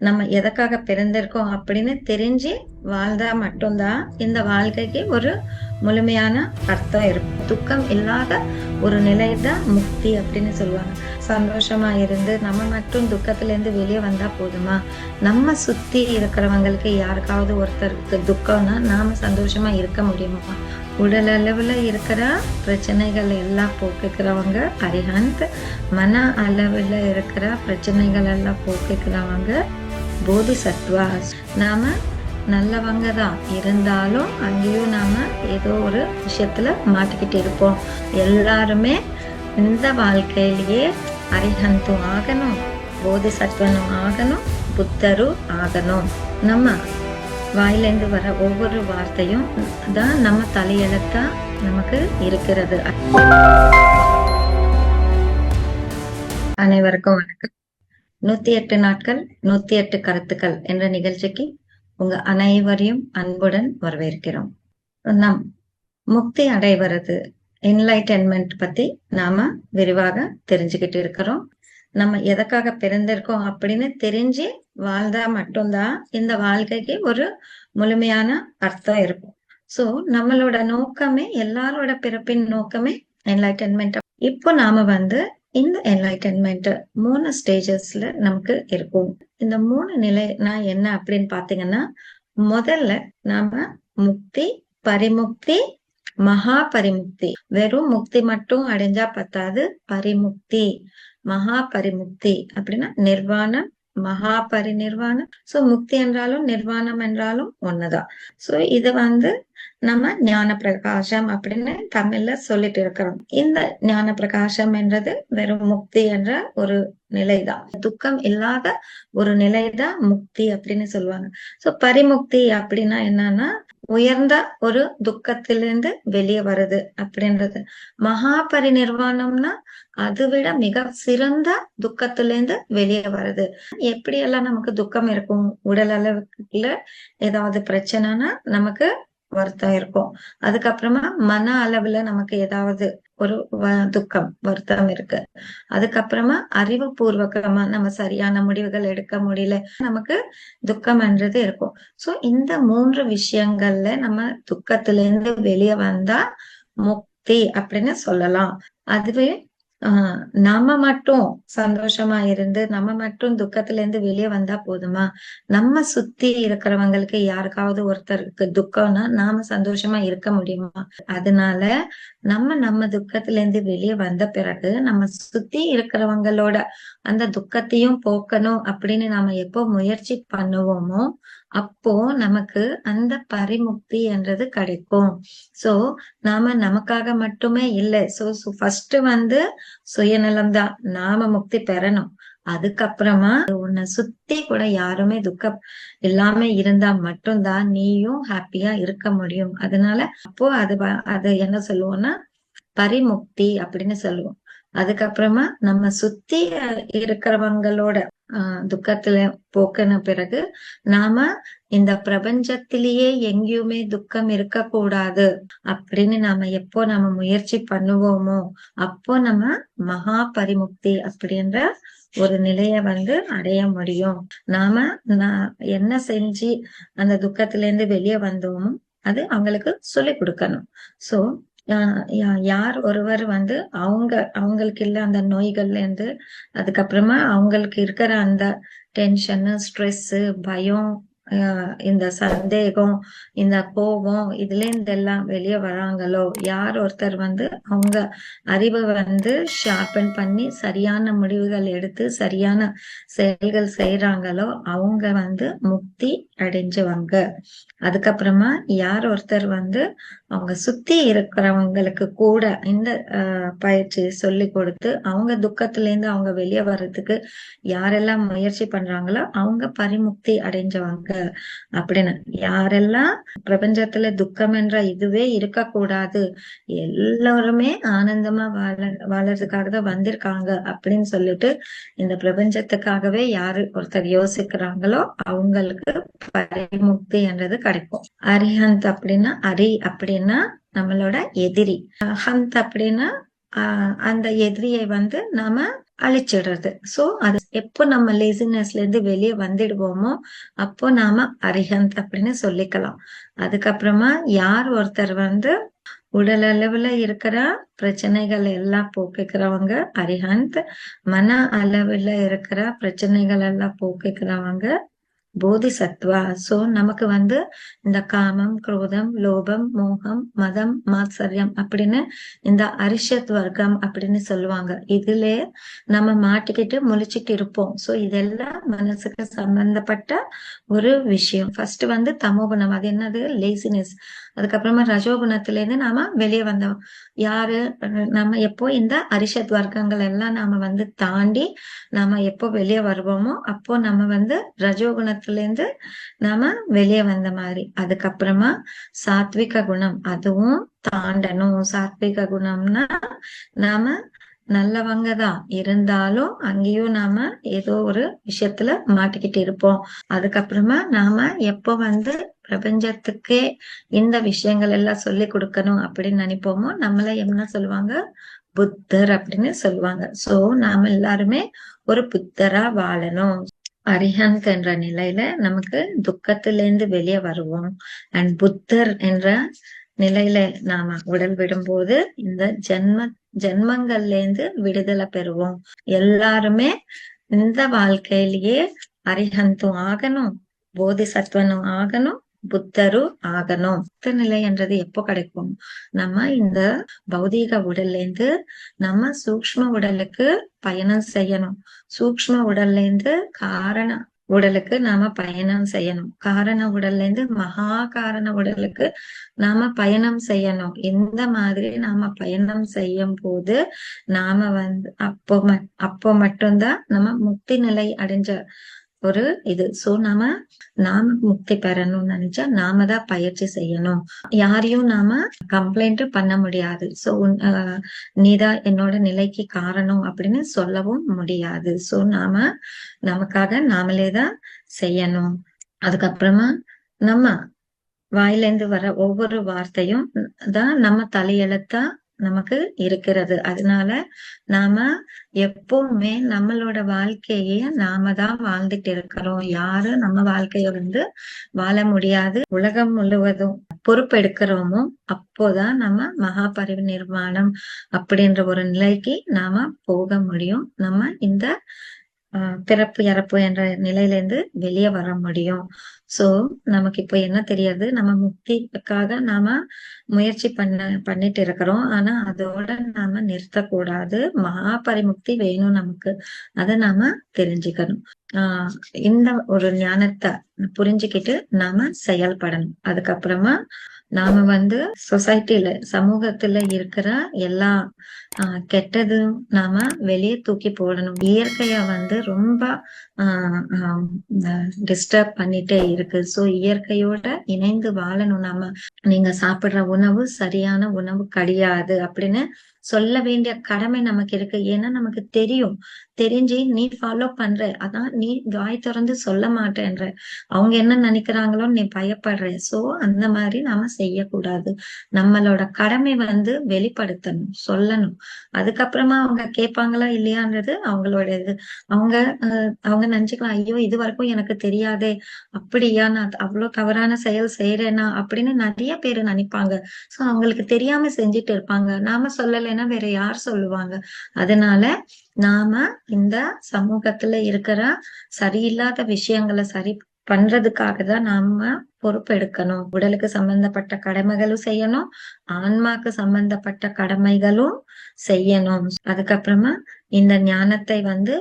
நம்ம எதற்காக பிறந்திருக்கோம் அப்படின்னு தெரிஞ்சு வாழ்ந்தா மட்டும்தான் இந்த வாழ்க்கைக்கு ஒரு முழுமையான அர்த்தம் இருக்கும். துக்கம் இல்லாத ஒரு நிலை தான் முக்தி அப்படின்னு சொல்லுவாங்க. சந்தோஷமா இருந்து நம்ம மட்டும் துக்கத்திலேருந்து வெளியே வந்தா போதுமா? நம்ம சுத்தி இருக்கிறவங்களுக்கு யாருக்காவது ஒருத்தருக்கு துக்கம்னா நாம சந்தோஷமா இருக்க முடியுமா? உடல் அளவுல இருக்கிற பிரச்சனைகள் எல்லாம் போக்குக்கிறவங்க அரிஹந்த் மன அளவுல இருக்கிற பிரச்சனைகள் எல்லாம் போக்குக்கிறவங்க போதிசத்வாஸ் நாம நல்லவங்க தான். இருந்தாலும் அங்கேயும் நாம ஏதோ ஒரு விஷயத்துல மாட்டிக்கிட்டு இருப்போம். எல்லாருமே இந்த வாழ்க்கையிலேயே அரிஹந்தும் ஆகணும் போதிசத்வனும் ஆகணும் புத்தரும் ஆகணும். நம்ம வாயிலேருந்து வர ஒவ்வொரு வார்த்தையும் தான் நம்ம தலையெழுத்தா நமக்கு இருக்கிறது. அனைவருக்கும் வணக்கம். நூத்தி எட்டு நாட்கள் நூத்தி எட்டு கருத்துக்கள் என்ற நிகழ்ச்சிக்கு உங்க அனைவரையும் அன்புடன் வரவேற்கிறோம். நம் முக்தி அடைவது என்லைட்டன்மெண்ட் பத்தி நாம விரிவாக தெரிஞ்சுக்கிட்டு இருக்கிறோம். நம்ம எதற்காக பிறந்திருக்கோம் அப்படின்னு தெரிஞ்சு வாழ்ந்தா மட்டும்தான் இந்த வாழ்க்கைக்கு ஒரு முழுமையான அர்த்தம் இருக்கும். சோ நம்மளோட நோக்கமே எல்லாரோட பிறப்பின் நோக்கமே என்லைட்டன்மெண்ட் இப்போ நாம வந்து இந்த என்லைட்டன்மெண்ட் மூணு ஸ்டேஜஸ்ல நமக்கு இருக்கும். இந்த மூணு நிலைனா என்ன அப்படின்னு பாத்தீங்கன்னா முதல்ல நாம முக்தி பரிமுக்தி மகா பரிமுக்தி வெறும் முக்தி மட்டும் அடைஞ்சா பத்தாது பரிமுக்தி. மகா பரிமுக்தி அப்படின்னா நிர்வாணம் மகா பரிநிர்வாணம். சோ முக்தி என்றாலும் நிர்வாணம் என்றாலும் ஒண்ணுதான் சோ இது வந்து நம்ம ஞான பிரகாசம் அப்படின்னு தமிழ்ல சொல்லிட்டு இருக்கிறோம். இந்த ஞான பிரகாசம் என்றது வெறும் முக்தி என்ற ஒரு நிலைதான். துக்கம் இல்லாத ஒரு நிலைதான் முக்தி அப்படின்னு சொல்லுவாங்க. சோ பரிமுக்தி அப்படின்னா என்னன்னா உயர்ந்த ஒரு துக்கத்திலிருந்து வெளியே வருது அப்படின்றது. மகா பரிநிர்வாணம்னா அதை விட மிக சிறந்த துக்கத்திலிருந்து வெளியே வருது. எப்படி எல்லாம் நமக்கு துக்கம் இருக்கும்? உடல் அளவுல ஏதாவது பிரச்சனைனா நமக்கு வருத்தம் இருக்கும். அதுக்கப்புறமா மன அளவுல நமக்கு ஏதாவது ஒரு துக்கம் வருத்தம் இருக்கு. அதுக்கப்புறமா அறிவு பூர்வகமா நம்ம சரியான முடிவுகள் எடுக்க முடியல நமக்கு துக்கம்ன்றது இருக்கும். சோ இந்த மூன்று விஷயங்கள்ல நம்ம துக்கத்துல இருந்து வெளியே வந்தா முக்தி அப்படின்னு சொல்லலாம். அதுவே ஆஹ் நம்ம மட்டும் சந்தோஷமா இருந்து நம்ம மட்டும் துக்கத்துல இருந்து வெளியே வந்தா போதுமா? நம்ம சுத்தி இருக்கிறவங்களுக்கு யாருக்காவது ஒருத்தருக்கு துக்கம்னா நாம சந்தோஷமா இருக்க முடியுமா? அதனால நம்ம நம்ம துக்கத்துல இருந்து வெளியே வந்த பிறகு நம்ம சுத்தி இருக்கிறவங்களோட அந்த துக்கத்தையும் போக்கணும் அப்படின்னு நாம எப்போ முயற்சி பண்ணுவோமோ அப்போ நமக்கு அந்த பரிமுக்தி என்றது கிடைக்கும். சோ நாம நமக்காக மட்டுமே இல்லை. சோ ஃபர்ஸ்ட் வந்து சுயநலம் தான் நாம முக்தி பெறணும். அதுக்கப்புறமா உன்னை சுத்தி கூட யாருமே துக்கம் இல்லாம இருந்தா மட்டும்தான் நீயும் ஹாப்பியா இருக்க முடியும். அதனால அப்போ அது அது என்ன சொல்லுவோம்னா பரிமுக்தி அப்படின்னு சொல்லுவோம். அதுக்கப்புறமா நம்ம சுத்தி இருக்கிறவங்களோட துக்கத்துல போக்கின பிறகு நாம இந்த பிரபஞ்சத்திலேயே எங்கேயுமே துக்கம் இருக்க கூடாது அப்படின்னு நாம எப்போ நாம முயற்சி பண்ணுவோமோ அப்போ நம்ம மகா பரிமுக்தி அப்படின்ற ஒரு நிலைய வந்து அடைய முடியும். நாம நான் என்ன செஞ்சு அந்த துக்கத்துல இருந்து வெளியே வந்தோமோ அது அவங்களுக்கு சொல்லி கொடுக்கணும். சோ யார் ஒருவர் வந்து அவங்க அவங்களுக்கு இல்ல அந்த நோய்கள்ல இருந்து அதுக்கப்புறமா அவங்களுக்கு இருக்கிற அந்த டென்ஷனு ஸ்ட்ரெஸ் பயம் இந்த சந்தேகம் இந்த கோபம் இதுல இருந்து எல்லாம் வெளியே வராங்களோ யார் ஒருத்தர் வந்து அவங்க அறிவை வந்து ஷார்பன் பண்ணி சரியான முடிவுகள் எடுத்து சரியான செயல்கள் செய்யறாங்களோ அவங்க வந்து முக்தி அடைஞ்சுவாங்க. அதுக்கப்புறமா யார் ஒருத்தர் வந்து அவங்க சுத்தி இருக்கிறவங்களுக்கு கூட இந்த பயிற்சி சொல்லி கொடுத்து அவங்க துக்கத்துல இருந்து அவங்க வெளியே வர்றதுக்கு யாரெல்லாம் முயற்சி பண்றாங்களோ அவங்க பரிமுக்தி அடைஞ்சவங்க அப்படின்னு. யாரெல்லாம் பிரபஞ்சத்துல துக்கம் என்ற இதுவே இருக்கக்கூடாது எல்லாருமே ஆனந்தமா வாழ வாழறதுக்காக தான் வந்திருக்காங்க அப்படின்னு சொல்லிட்டு இந்த பிரபஞ்சத்துக்காகவே யாரு ஒருத்தர் யோசிக்கிறாங்களோ அவங்களுக்கு பரிமுக்தி என்றது கிடைக்கும். அரிஹந்த் அப்படின்னா அரி அப்படின்னா நம்மளோட எதிரி. ஹந்த் அப்படின்னா அந்த எதிரியை வந்து நாம அழிச்சிடுறது. சோ அது எப்போ நம்ம லேசினஸ்ல இருந்து வெளியே வந்துடுவோமோ அப்போ நாம அரிஹந்த் அப்படின்னு சொல்லிக்கலாம். அதுக்கப்புறமா யார் ஒருத்தர் வந்து உடல் அளவுல இருக்கிற பிரச்சனைகள் எல்லாம் போக்கிக்கிறவங்க அரிஹந்த் மன அளவுல இருக்கிற பிரச்சனைகள் எல்லாம் போக்கிக்கிறவங்க போதிசத்வா. சோ நமக்கு வந்து இந்த காமம் குரோதம் லோபம் மோகம் மதம் மாத்சரியம் அப்படின்னு இந்த அரிஷத் வர்க்கம் அப்படின்னு சொல்லுவாங்க. இதுல நம்ம மாட்டிக்கிட்டு முழிச்சுட்டு இருப்போம். சோ இதெல்லாம் மனசுக்கு சம்பந்தப்பட்ட ஒரு விஷயம். ஃபர்ஸ்ட் வந்து தமோகுணம். அது என்னது? லேசினஸ் அதுக்கப்புறமா ரஜோகுணத்துல இருந்து நாம வெளியே வந்தோம். யாரு? நம்ம எப்போ இந்த அரிஷத் வர்க்கங்கள் எல்லாம் நாம வந்து தாண்டி நாம எப்போ வெளியே வருவோமோ அப்போ நம்ம வந்து ரஜோகுணத்துல இருந்து நாம வெளியே வந்த மாதிரி. அதுக்கப்புறமா சாத்விக குணம் அதுவும் தாண்டணும். சாத்விக குணம்னா நாம நல்லவங்க தான். இருந்தாலும் அங்கேயும் நாம ஏதோ ஒரு விஷயத்துல மாட்டிக்கிட்டு இருப்போம். அதுக்கப்புறமா நாம எப்போ வந்து பிரபஞ்சத்துக்கே இந்த விஷயங்கள் எல்லாம் சொல்லி கொடுக்கணும் அப்படின்னு நினைப்போமோ நம்மள என்ன சொல்லுவாங்க? புத்தர் அப்படின்னு சொல்லுவாங்க. சோ நாம எல்லாருமே ஒரு புத்தரா வாழணும். அரிஹந்த் என்ற நிலையில நமக்கு துக்கத்திலேருந்து வெளியே வருவோம். அண்ட் புத்தர் என்ற நிலையில நாம உடல் விடும்போது இந்த ஜென்ம ஜென்மங்கள்ல இருந்து விடுதலை பெறுவோம். எல்லாருமே இந்த வாழ்க்கையிலேயே அரிஹந்தும் ஆகணும் போதிசத்துவனும் ஆகணும். புத்தரும் ஆகணும். புத்த நிலை என்றது எப்போ கிடைக்கும்? நம்ம இந்த பௌதீக உடல்ல இருந்து நம்ம சூக்ம உடலுக்கு பயணம் செய்யணும். சூக்ம உடல்ல இருந்து காரண உடலுக்கு நாம பயணம் செய்யணும். காரண உடல்ல இருந்து மகா காரண உடலுக்கு நாம பயணம் செய்யணும். இந்த மாதிரி நாம பயணம் செய்யும் போது நாம வந்து அப்போ அப்போ மட்டும்தான் நம்ம முக்தி நிலை அடைஞ்ச ஒரு இது. சோ நாம நாம முக்தி பெறணும்னு நினைச்சா நாம தான் பயிற்சி செய்யணும். யாரையும் நாம கம்ப்ளைண்ட் பண்ண முடியாது. சோ நீதான் என்னோட நிலைக்கு காரணம் அப்படின்னு சொல்லவும் முடியாது. சோ நாம நமக்காக நாமளே தான் செய்யணும். அதுக்கப்புறமா நம்ம வாயிலேந்து வர ஒவ்வொரு வார்த்தையும் தான் நம்ம தலையெழுத்தா நமக்கு இருக்கிறது. அதனால நாம எப்பவுமே நம்மளோட வாழ்க்கைய நாம தான் வாழ்ந்துட்டு இருக்கிறோம். யாரும் நம்ம வாழ்க்கைய வந்து வாழ முடியாது. உலகம் முழுவதும் பொறுப்பெடுக்கிறோமோ அப்போதான் நம்ம மகா பரிவு நிர்மாணம் அப்படின்ற ஒரு நிலைக்கு நாம போக முடியும். நம்ம இந்த பிறப்பு இறப்பு என்ற நிலையிலேருந்து வெளியே வர முடியும். சோ நமக்கு இப்ப என்ன தெரியாது. நம்ம முக்திக்காக நாம முயற்சி பண்ண பண்ணிட்டு இருக்கிறோம். ஆனா அதோட நாம நிறுத்தக்கூடாது. மகா பரிமுக்தி வேணும் நமக்கு. அதை நாம தெரிஞ்சுக்கணும். ஆஹ் இந்த ஒரு ஞானத்தை புரிஞ்சுக்கிட்டு நாம செயல்படணும். அதுக்கப்புறமா நாம வந்து சொசைட்டில சமூகத்துல இருக்கிற எல்லா கெட்டதும் நாம வெளியே தூக்கி போடணும். இயற்கைய வந்து ரொம்ப ஆஹ் டிஸ்டர்ப் பண்ணிட்டே இருக்கு. சோ இயற்கையோட இணைந்து வாழணும். நாம நீங்க சாப்பிடுற உணவு சரியான உணவு கிடையாது அப்படின்னு சொல்ல வேண்டிய கடமை நமக்கு இருக்கு. ஏன்னா நமக்கு தெரியும். தெரிஞ்சு நீ ஃபாலோ பண்ற. அதான் நீ வாய் திறந்து சொல்ல மாட்டேன்ற. அவங்க என்ன நினைக்கிறாங்களோ நீ பயப்படுற. சோ அந்த மாதிரி நாம செய்யக்கூடாது. நம்மளோட கடமை வந்து வெளிப்படுத்தணும் சொல்லணும். அதுக்கப்புறமா அவங்க கேட்பாங்களா இல்லையான்றது அவங்களோட இது அவங்க அவங்க நினைச்சுக்கலாம் ஐயோ இது வரைக்கும் எனக்கு தெரியாதே. அப்படியா? நான் அவ்வளவு தவறான செயல் செய்யறேனா அப்படின்னு நிறைய பேர் நினைப்பாங்க. சோ அவங்களுக்கு தெரியாம செஞ்சுட்டு இருப்பாங்க. நாம இல்லைன்னா வேற யார் சொல்லுவாங்க. அதனால நாம இந்த சமூகத்துல இருக்கிற சரியில்லாத விஷயங்களை சரி பண்றதுக்காக தான் நாம பொறுப்பெடுக்கணும் உடலுக்கு சம்பந்தப்பட்ட கடமைகளும் செய்யணும். ஆன்மாக்கு சம்பந்தப்பட்ட கடமைகளும் செய்யணும். அதுக்கப்புறமா இந்த ஞானத்தை வந்து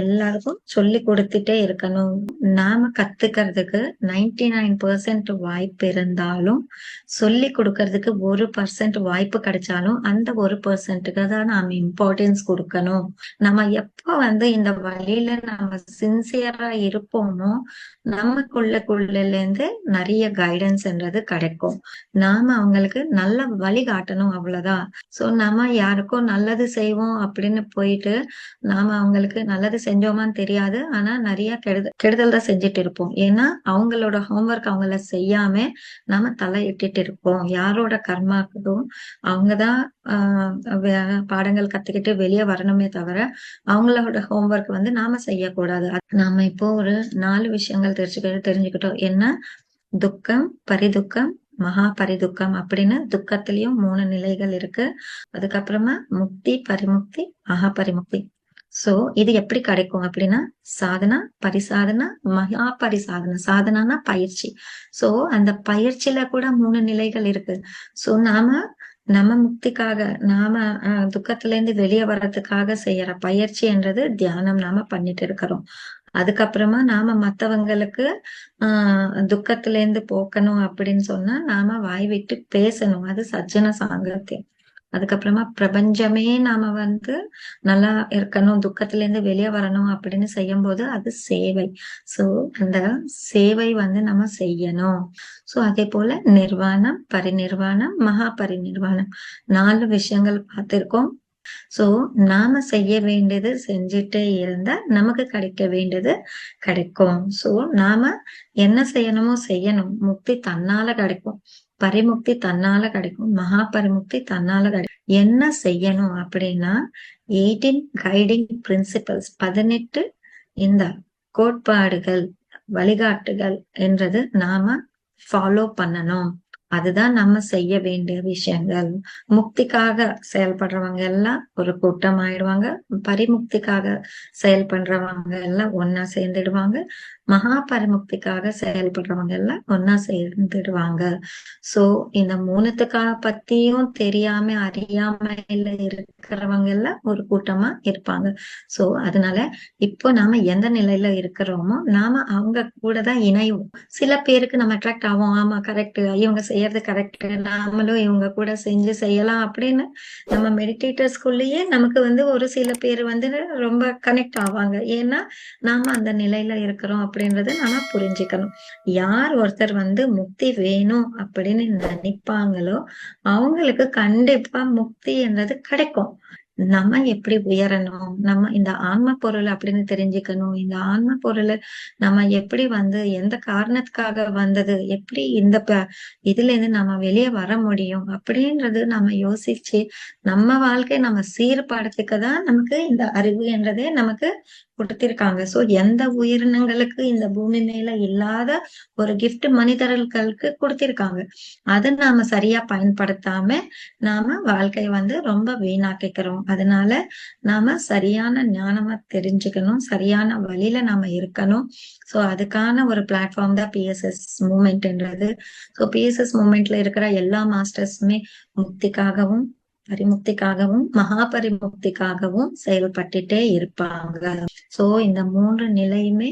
எல்லாருக்கும் சொல்லி கொடுத்துட்டே இருக்கணும். நாம கத்துக்கிறதுக்கு நைன்டி நைன் பெர்சென்ட் வாய்ப்பு இருந்தாலும் சொல்லி கொடுக்கறதுக்கு ஒரு பர்சன்ட் வாய்ப்பு கிடைச்சாலும் அந்த ஒரு பர்சன்ட்டுக்கு தான் நாம இம்பார்ட்டன்ஸ் கொடுக்கணும். நம்ம எப்ப வந்து இந்த வழியில நம்ம சின்சியரா இருப்போமோ நமக்குள்ளக்குள்ள இருந்து நிறைய கைடன்ஸ்ன்றது கிடைக்கும். நாம அவங்களுக்கு நல்ல வழி காட்டணும் அவ்வளவுதான். சோ நம்ம யாருக்கும் நல்லது செய்வோம் அப்படின்னு போயிட்டு நாம அவங்களுக்கு அவங்களுக்கு நல்லது செஞ்சோமான்னு தெரியாது. ஆனா நிறைய கெடுதல் கெடுதல் தான் செஞ்சுட்டு இருப்போம். ஏன்னா அவங்களோட ஹோம்ஒர்க் அவங்கள செய்யாம நாம தலையிட்டுட்டு இருப்போம். யாரோட கர்மாக்கட்டும் அவங்கதான் பாடங்கள் கத்துக்கிட்டு வெளியே வரணுமே தவிர அவங்களோட ஹோம்ஒர்க் வந்து நாம செய்யக்கூடாது. நாம இப்போ ஒரு நாலு விஷயங்கள் தெரிஞ்சுக்கிட்டு தெரிஞ்சுக்கிட்டோம். என்ன? துக்கம் பரிதுக்கம் மகா பரிதுக்கம் அப்படின்னு துக்கத்திலயும் மூணு நிலைகள் இருக்கு. அதுக்கப்புறமா முக்தி பரிமுக்தி மகா பரிமுக்தி. சோ இது எப்படி கிடைக்கும் அப்படின்னா சாதனா பரிசாதனா மகா பரிசாதனா சாதனானா பயிற்சி. சோ அந்த பயிற்சியில கூட மூணு நிலைகள் இருக்கு. சோ நாம நம்ம முக்திக்காக நாம துக்கத்துல இருந்து வெளியே வர்றதுக்காக செய்யற பயிற்சி என்றது தியானம் நாம பண்ணிட்டு இருக்கிறோம். அதுக்கப்புறமா நாம மத்தவங்களுக்கு ஆஹ் துக்கத்துல இருந்து போக்கணும் அப்படின்னு சொன்னா நாம வாய் விட்டு பேசணும். அது சஜ்ஜன சாங்கத்தியம் அதுக்கப்புறமா பிரபஞ்சமே நாம வந்து நல்லா இருக்கணும் துக்கத்துல இருந்து வெளியே வரணும் அப்படின்னு செய்யும் போது அது சேவை. சோ அந்த சேவை வந்து நம்ம செய்யணும். சோ அதே போல நிர்வாணம் பரிநிர்வாணம் மகா பரிநிர்வாணம். நாலு விஷயங்கள் பார்த்திருக்கோம். சோ நாம செய்ய வேண்டியது செஞ்சுட்டே இருந்தா நமக்கு கிடைக்க வேண்டியது கிடைக்கும். சோ நாம என்ன செய்யணுமோ செய்யணும். முக்தி தன்னால கிடைக்கும். பரிமுக்தி தன்னால கிடைக்கும் மகா பரிமுக்தி தன்னால கிடைக்கும். என்ன செய்யணும் அப்படின்னா எயிட்டீன் கைடிங் பிரின்சிபல்ஸ் பதினெட்டு இந்த கோட்பாடுகள் வழிகாட்டுகள் என்றது நாம ஃபாலோ பண்ணணும். அதுதான் நம்ம செய்ய வேண்டிய விஷயங்கள். முக்திக்காக செயல்படுறவங்க எல்லாம் ஒரு கூட்டம் ஆயிடுவாங்க. பரிமுக்திக்காக செயல்படுறவங்க எல்லாம் ஒன்னா சேர்ந்துடுவாங்க. மகா பரமுக்திக்காக செயல்படுறவங்க எல்லாம் ஒன்னா சேர்ந்துடுவாங்க. சோ இந்த மூணுத்துக்காக பத்தியும் தெரியாம அறியாமையில இருக்கிறவங்க எல்லாம் ஒரு கூட்டமா இருப்பாங்க. சோ அதனால இப்போ நாம எந்த நிலையில இருக்கிறோமோ நாம அவங்க கூட தான் இணைவோம். சில பேருக்கு நம்ம அட்ராக்ட் ஆகும் ஆமா கரெக்ட் இவங்க செய்யறது கரெக்ட் நாமளும் இவங்க கூட செஞ்சு செய்யலாம் அப்படின்னு நம்ம மெடிடேட்டர்ஸ்குள்ளேயே நமக்கு வந்து ஒரு சில பேர் வந்து ரொம்ப கனெக்ட் ஆவாங்க. ஏன்னா நாம அந்த நிலையில இருக்கிறோம். அப்படின்றத நம்ம புரிஞ்சுக்கணும். யார் ஒருத்தர் வந்து முக்தி வேணும் அப்படின்னு நினைப்பாங்களோ அவங்களுக்கு கண்டிப்பா முக்தி என்றது கிடைக்கும். நம்ம எப்படி உயரணும்? நம்ம இந்த ஆன்ம பொருள் அப்படின்னு தெரிஞ்சுக்கணும். இந்த ஆன்ம பொருள் நம்ம எப்படி வந்து எந்த காரணத்துக்காக வந்தது? எப்படி இந்த இதுல இருந்து நம்ம வெளியே வர முடியும்? அப்படின்றது நம்ம யோசிச்சு நம்ம வாழ்க்கை நம்ம சீர்படுத்திக்க தான் நமக்கு இந்த அறிவு என்றதே நமக்கு கொடுத்திருக்காங்க. சோ எந்த உயிரினங்களுக்கு இந்த பூமி மேல இல்லாத ஒரு கிஃப்ட் மனிதர்களுக்கு கொடுத்திருக்காங்க. அதை நாம சரியா பயன்படுத்தாம நாம வாழ்க்கைய வந்து ரொம்ப வீணாக்கிக்கிறோம். அதனால நாம சரியான ஞானமா தெரிஞ்சுக்கணும். சரியான வழியில நாம இருக்கணும். சோ அதுக்கான ஒரு பிளாட்ஃபார்ம் தான் பிஎஸ்எஸ் மூமெண்ட்ன்றது ஸோ பிஎஸ்எஸ் மூமெண்ட்ல இருக்கிற எல்லா மாஸ்டர்ஸுமே முக்திக்காகவும் பரிமுக்திக்காகவும் மகா பரிமுக்திக்காகவும் செயல்பட்டுட்டே இருப்பாங்க. சோ இந்த மூன்று நிலையுமே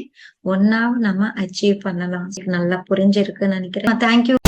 ஒன்னாவும் நம்ம அச்சீவ் பண்ணலாம். நல்லா புரிஞ்சிருக்குன்னு நினைக்கிறேன். தேங்க்யூ